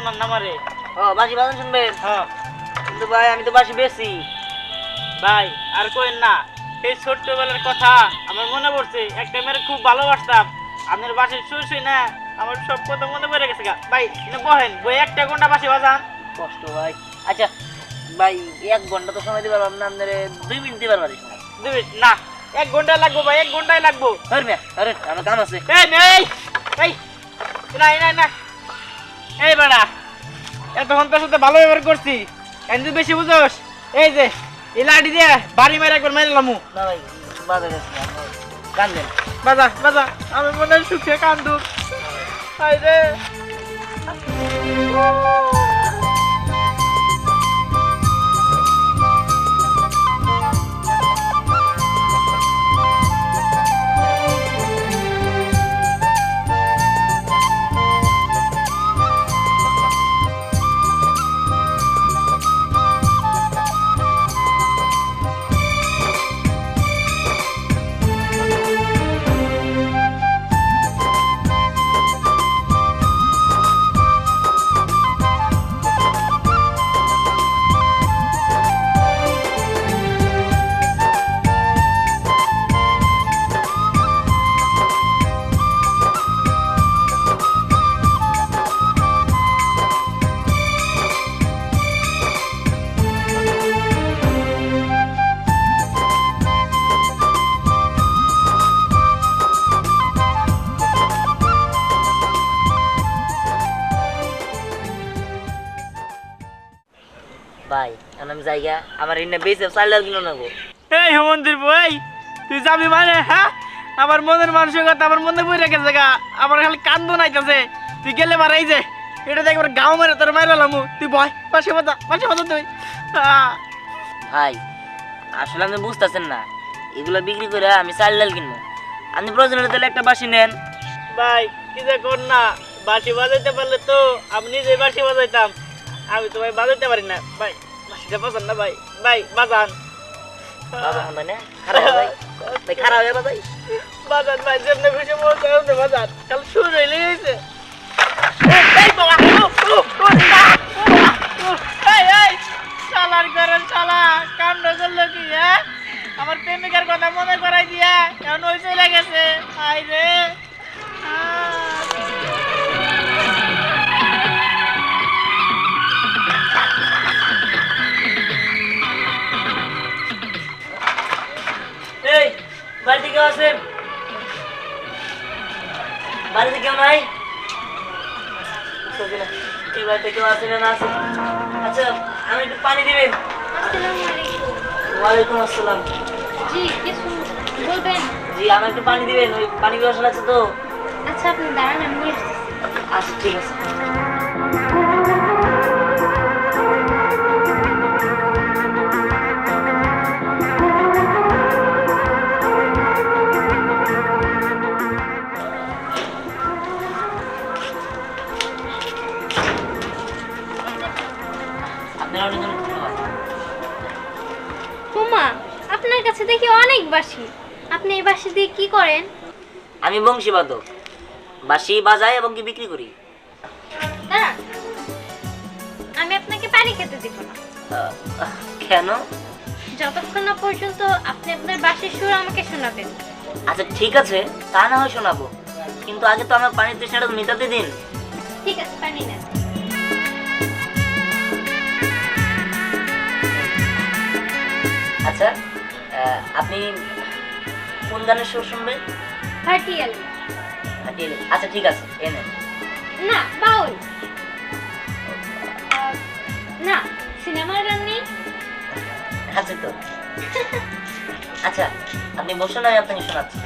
শোনান না মারে ও বাসি বাজান শুনবেন? হ্যাঁ। কিন্তু ভাই আমি তো বাসি বেশি ভাই আর কোয়েন না সেই ছোট্টবেলার কথা আমার মনে পড়ছে একটা মেয়ের খুব ভালোবাসতাম। আপনার বাসের শুয়ে শুয়ে না আমার সব কথা মনে পড়ে গেছে গা। ভাই বহেন বই একটা ঘণ্টা বাসে বাজান। কষ্ট ভাই। আচ্ছা ভাই এক ঘণ্টা তো সময় দিতে পারব না আপনার দুই মিনিট দিবার পারি। দুই মিনিট, না এক ঘণ্টা লাগবো ভাই এক ঘন্টায় লাগবো। ধর মিয়া আরে আমার কাম আছে। এই নেই এই না না না। এই বাড়া এতক্ষণ তোর সাথে ভালো ব্যবহার করছি। কিন্তু বেশি বুঝোস? এই যে এই লাঠি দিয়ে বাড়ি মেরে একবার মেরে লামু। বাজা বাজা আমি মনে হয় সুখে কান্দু। হাই রে। আমার এনে বেশি চাল কিলো নেব এই হেমন্দির বই তুই যাবি মানে হ্যাঁ? আমার মনের মানসিকতা আমার মনে বই রেখে জায়গা আমার খালি কান্দো নাইতেছে তুই গেলে মার এই যে এটা দেখ একবার গাও মারে তোর মাইরা লামু। তুই বয় পাশে বাজা পাশে বাজা তুই। ভাই আসলে আপনি বুঝতেছেন না। এগুলো বিক্রি করে আমি চাল ডাল কিনবো। আপনি প্রয়োজন হলে তাহলে একটা বাসি নেন। ভাই কি যে কর না বাঁশি বাজাইতে পারলে তো আমি নিজে বাঁশি বাজাইতাম। আমি তো ভাই বাজাইতে পারি না ভাই। বাজান না ভাই ভাই বাজান আমার মানে খারাপ ভাই ভাই খারাপ হবে ভাই বাজান ভাই যেমনি খুশি বলতে হবে বাজান কাল শুরু হইলে গেছে এই বাবা ও, ও, ও, না, ও, ও, এই এই শালার ঘরে শালা কাণ্ড করল কি হ্যাঁ আমার প্রেমিকার কথা মনে করাই দিয়া এখন ওই চলে গেছে হাই রে। কেউ আছে না না আছে? আচ্ছা আমি একটু পানি দিবেন। আসসালামু আলাইকুম ওয়ালাইকুম আসসালাম। জি কিছু বলবেন? জি আমার একটু পানি দিবেন ওই পানি ব্যবসা আছে তো। আচ্ছা আপনি দাঁড়ান আমি নিয়ে আসতেছি। আচ্ছা ঠিক আছে। কাছে দেখি অনেক বাসি। আপনি এই বাসি দিয়ে কি করেন? আমি বংশীবাদক। বাঁশি বাজাই এবং কি বিক্রি করি? দাঁড়ান। আমি আপনাকে পানি খেতে দিব না। কেন? যতক্ষণ না পর্যন্ত আপনি আপনার বাসির সুর আমাকে শোনাবেন। আচ্ছা ঠিক আছে তা না হয় শোনাবো। কিন্তু আগে তো আমার পানির তৃষ্ণাটা মেটাতে দিন। ঠিক আছে পানি নেন। আচ্ছা আপনি কোন গানের সুর শুনবেন? ভাটিয়াল হাটিয়ে আচ্ছা ঠিক আছে এনে না বাউল। না সিনেমার গান নেই। আছে তো। আচ্ছা আপনি বসুন আমি আপনাকে শোনাচ্ছি।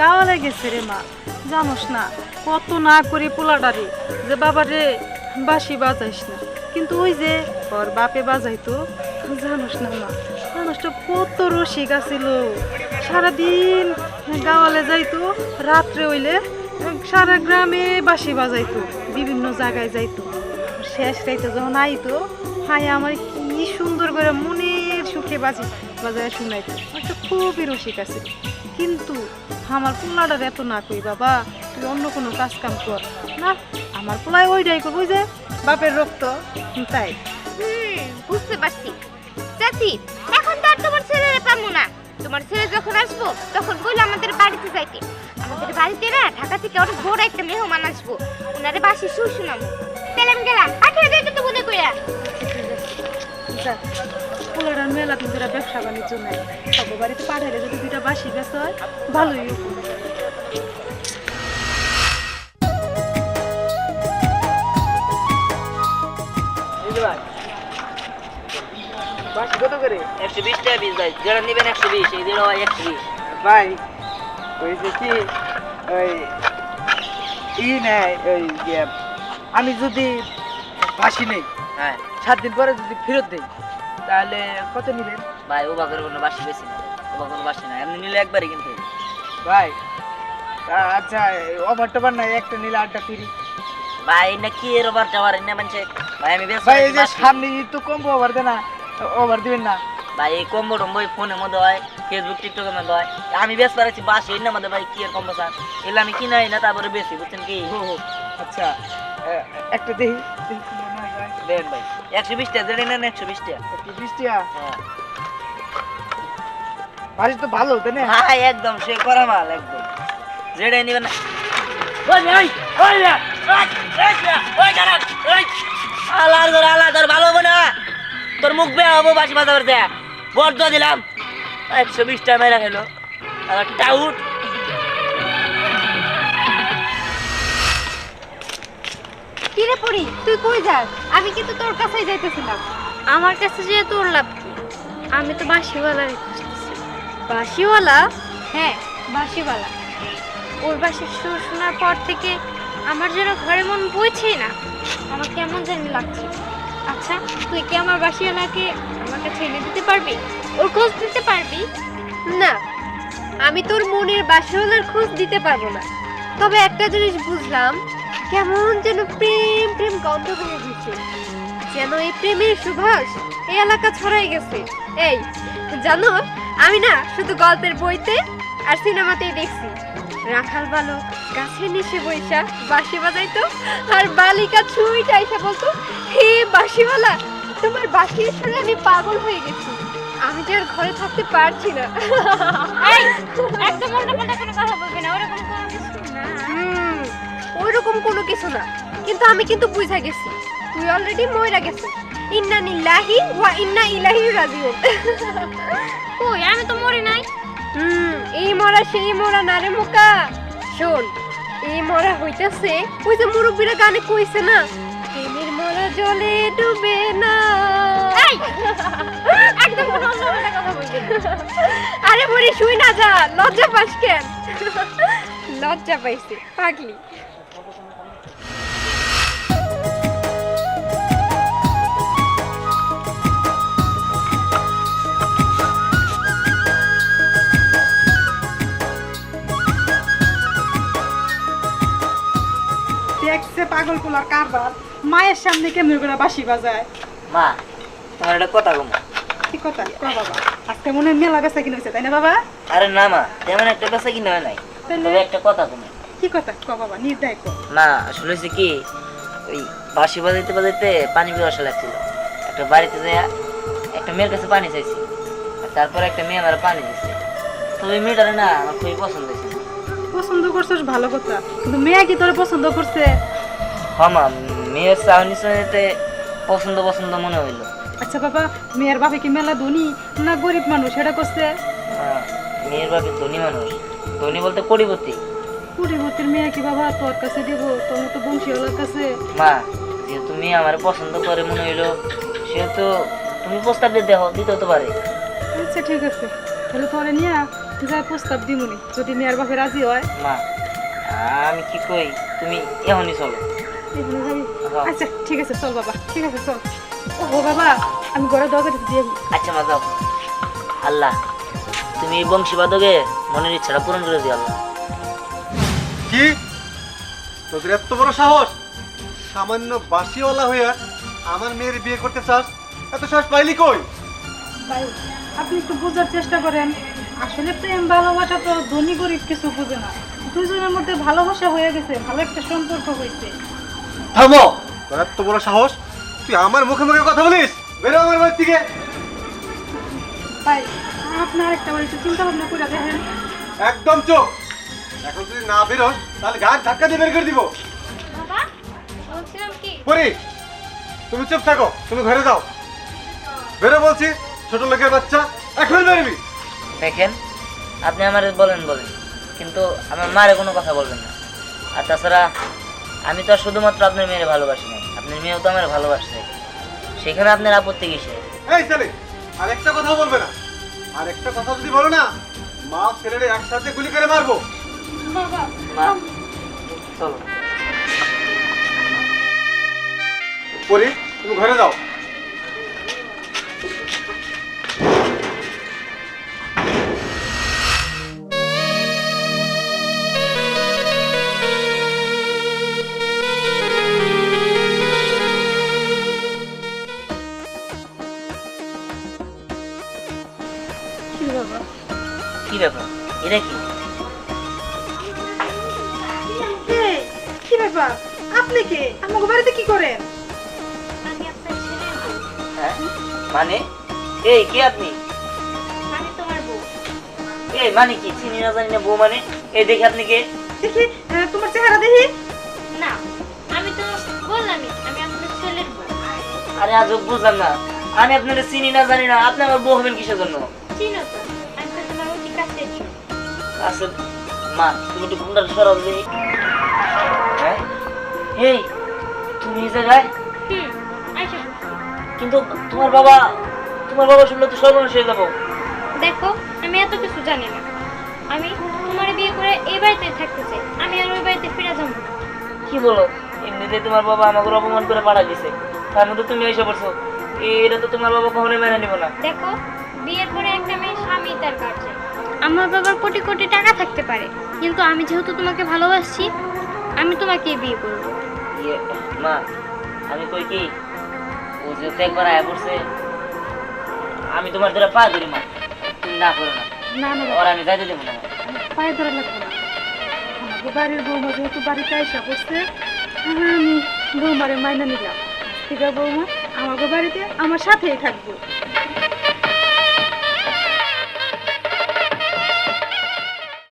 গাওয়ালে গেছে রে মা। জানোস না, কত না করি যে বাবা রে বাসি বাজাইস না। কিন্তু ওই যে বাপে বাজাইতো, জানোস না মা। মানুষটা কত সারাদিন গাওয়ালে যাইতো, রাত্রে হইলে সারা গ্রামে বাসি বাজাইতো, বিভিন্ন জায়গায় যাইতো। শেষ রাইতে যখন আইতো হাই আমার কি সুন্দর করে মনের সুখে বাজি বাজায় শুনাইতো। একটা খুবই রসিক আছে। কিন্তু আমার পোলাটার এত না কই, বাবা, তুই অন্য কোনো কাজ কাম কর। না, আমার পোলায় ওইটাই করব যে বাপের রক্ত। তাই। বুঝতে পারছি। এখন তো আর তোমার না। তোমার ছেলে যখন আসব, তখন বলল আমাদের বাড়িতে যাইতে। আমাদের বাড়িতে না ঢাকা থেকে অনেক বড় একটা মেহমান আসব। ওনারে বাসি সুর শুনাবো তাহলে গেলাম। আঠেরো দিতে তো মনে কইরা। মেলা ব্যবসা বাণিজ্য নেয়, সব বাড়িতে পাঠাইলে যদি দুইটা বাসি ব্যস্ত হয়, ভালোই করে? একশো বিশ টাকা পিস ভাই। যেটা নেবেন একশো বিশ এই যেটা হয় একশো বিশ। ভাই হয়েছে কি ওই ই নেয় ওই আমি যদি বাসি নেই হ্যাঁ। সাত দিন পরে যদি ফেরত দেই তাহলে কত নিলেন ভাই ও বাঘের কোনো বাসি বেশি না। ও বাঘের কোনো বাসি না। এমনি নিলে একবারই কিন্তু ভাই আচ্ছা ওভার টোভার নাই একটা নিলে আটটা ফিরি। ভাই না কি এর ওভার টাওয়ার না মানছে ভাই আমি বেশ ভাই এই যে সামনে তো কম ওভার দেয় না ওভার দিবেন না। ভাই এই কম্বো টম্বো এই ফোনের মধ্যে হয় ফেসবুক টিকটকের মধ্যে হয়। আমি বেশ পারছি বাসি এর মধ্যে ভাই কি এর কম্বো স্যার? এগুলো আমি কিনাই না তারপরে বেশি বুঝছেন কি? আচ্ছা একটা দেখি। দেন ভাই একশো বিশ টাকা যেটা নেন একশো বিশ টাকা। একটু বৃষ্টি আ হ্যাঁ। বাড়ি তো ভালো তাই না? হ্যাঁ একদম সে করা মাল একদম। যেটাই নিবেন না। আলার বাসি বর্দ দিলাম। একশো বিশ টাকা মেরা গেল আর টাউট। কিরে পড়ি তুই কই যাস? আমি কিন্তু তোর কাছেই যাইতেছিলাম। আমার কাছে যে তোর লাভ কি? আমি তো খুঁজতেছি বাঁশিওয়ালা? হ্যাঁ বাঁশিওয়ালা। ওর বাসির সুর শোনার পর থেকে আমার যেন ঘরে মন বইছেই না। আমার কেমন জানি লাগছে। আচ্ছা তুই কি আমার বাঁশিওয়ালাকে আমার কাছে এনে দিতে পারবি? ওর খোঁজ দিতে পারবি? না, আমি তোর মনের বাসিওয়ালার খোঁজ দিতে পারব না। তবে একটা জিনিস বুঝলাম, কেমন যেন প্রেম প্রেম গন্ধ হয়ে গেছে। যেন এই প্রেমের সুভাষ এই এলাকা ছড়াই গেছে। এই, জানো, আমি না শুধু গল্পের বইতে আর সিনেমাতেই দেখছি। রাখাল বালক গাছের নিচে বৈশা বাঁশি বাজাইতো আর বালিকা ছুঁইটা এসে বলতো হে বাঁশিওয়ালা তোমার বাঁশির শুনে আমি পাগল হয়ে গেছি। আমি যে আর ঘরে থাকতে পারছি না। একদম উল্টাপাল্টা কোনো কথা বলবি না ওরকম কোনো কিছু না। ওইরকম কোনো কিছু না। কিন্তু আমি কিন্তু বুঝা গেছি তুই অলরেডি মইরা গেছিস ইন্না নিল্লাহি ওয়া ইন্না ইলাইহি রাজিউন। কই আমি তো মরি নাই। হুম এই মরা সেই মরা না রে মুকা শোন এই মরা হইতাছে ওই যে মুরব্বীরা গানে কইছে না প্রেমের মরা জলে ডুবে না। একদম আরে বলি শুই না যা লজ্জা পাস কেন? লজ্জা পাইছে পাগলি। কারবার মায়ের সামনে কেমনি করে বাসি বাজায়? মা তোমার একটা কথা কম। কি কথা? ক বাবা আজকে মনে হয় মেলা বেচা কিনে হয়েছে তাই না বাবা? আরে না মা তেমন একটা বেচা কিনে হয় নাই। তবে একটা কথা কম। কি কথা? ক বাবা নির্দায় ক। না আসলে হয়েছে কি ওই বাঁশি বাজাইতে বাজাইতে পানি পিপাসা লাগছিল। একটা বাড়িতে যাই একটা মেয়ের কাছে পানি চাইছি তারপরে একটা মেয়ে আমার পানি দিচ্ছে তো ওই মেয়েটারে না আমার খুবই পছন্দ হয়েছে। পছন্দ করছিস ভালো কথা কিন্তু মেয়ে কি তোরে পছন্দ করছে? হ্যাঁ মা মেয়ের চাউনি চাউনিতে পছন্দ পছন্দ মনে হইল। আচ্ছা বাবা মেয়ের বাপে কি মেলা ধনী না গরিব মানুষ? এটা করছে মেয়ের বাপে ধনী মানুষ। ধনী বলতে কোটিপতি কুড়িমতির মেয়ে কি বাবা? তোর কাছে দিব তোর মতো বংশীওয়ালার কাছে। মা যেহেতু মেয়ে আমার পছন্দ করে মনে হইল সেহেতু তুমি প্রস্তাব দিয়ে দেখো দিতে হতে পারে। আচ্ছা ঠিক আছে। তাহলে তোরে নিয়ে যা প্রস্তাব দিমুনি। যদি মেয়ের বাপে রাজি হয়। মা আমি কি কই? তুমি এখনই চলো? হ্যাঁ। আচ্ছা ঠিক আছে চল বাবা ঠিক আছে চল। ও বাবা আমি দিয়ে আচ্ছা আল্লাহ তুমি এই বংশীবাদকে মনের ইচ্ছাটা পূরণ করে দিও আল্লাহ। কি? তোদের এত বড় সাহস? সামান্য বাসিওয়ালা হইয়া আমার মেয়ের বিয়ে করতে চাস? এত সাহস পাইলি কই? ভাই আপনি একটু বোঝার চেষ্টা করেন। আসলে প্রেম ভালোবাসা তো ধনী গরিব কিছু বুঝে না। দুজনের মধ্যে ভালোবাসা হয়ে গেছে ভালো একটা সম্পর্ক হয়েছে। থামো। তোর এত বড় সাহস? তুই আমার মুখে মুখে কথা বলিস? বেরো আমার বাড়ি থেকে ভাই আপনার একটা বাড়িতে চিন্তা ভাবনা করে দেখেন। একদম চোখ এখন যদি না বেরোস তাহলে গাছ ধাক্কা দিয়ে বের করে দিব। বাবা বলছিলাম কি? পরি তুমি চুপ থাকো তুমি ঘরে যাও। বেরো বলছি ছোট লোকের বাচ্চা এখন বেরবি। দেখেন আপনি আমার বলেন বলেন কিন্তু আমার মারে কোনো কথা বলবেন না। আর তাছাড়া আমি তো আর শুধুমাত্র আপনার মেয়ের ভালোবাসি না আপনার মেয়েও তো আমার ভালোবাসে সেখানে আপনার আপত্তি কিসে এই ছেলে আর একটা কথা বলবে না। আর একটা কথা যদি বলো না মা ছেলেরে একসাথে গুলি করে মারবো। চলো। পরি তুমি ঘরে যাও। মানে? এই কে আপনি? তোমার বউ। এই মানে কি? চিনি না জানি না বউ মানে? এই দেখে আপনি কে? দেখি তোমার চেহারা দেখি। না আমি তো বললামই আমি আপনার ছেলের বউ। আরে আজ বুঝলাম না। আমি আপনার চিনি না জানি না আপনি আমার বউ হবেন কিসের জন্য? চিনো তো আমি তো তোমার অতি কাছে ছিল। মা তুমি একটু ঘুমটা সরাও দেখি। হ্যাঁ? এই তুমি এই জায়গায় কিন্তু তোমার বাবা তোমার বাবা শুনলে তো সর্বনাশ হয়ে যাব। দেখো আমি এত কিছু জানি না। আমি তোমার বিয়ে করে এই বাড়িতে থাকতে চাই। আমি আর ওই বাড়িতে ফিরে যাব। কি বলো? এমনিতে তোমার বাবা আমাকে অপমান করে পাঠা দিছে। তার মধ্যে তুমি এসে পড়ছো। এটা তো তোমার বাবা কখনোই মেনে নিব না। দেখো বিয়ের পরে একটা মেয়ে স্বামী তার কাছে। আমার বাবার কোটি কোটি টাকা থাকতে পারে। কিন্তু আমি যেহেতু তোমাকে ভালোবাসছি আমি তোমাকে বিয়ে করব। ইয়ে মা আমি কই কি? ও যেহেতু একবার আয়া পড়ছে। আমি তোমার ধরে পা ধরি মা। তুমি না করো না। না না ওর আমি যাইতে দেবো না। পায়ে ধরে লাগবে না। আমাকে বাড়ির বৌমা যেহেতু বাড়িতে আইসা করছে আমি বৌমারে মাইনা নিলাম। ঠিক আছে বৌমা? আমাকে বাড়িতে আমার সাথেই থাকব।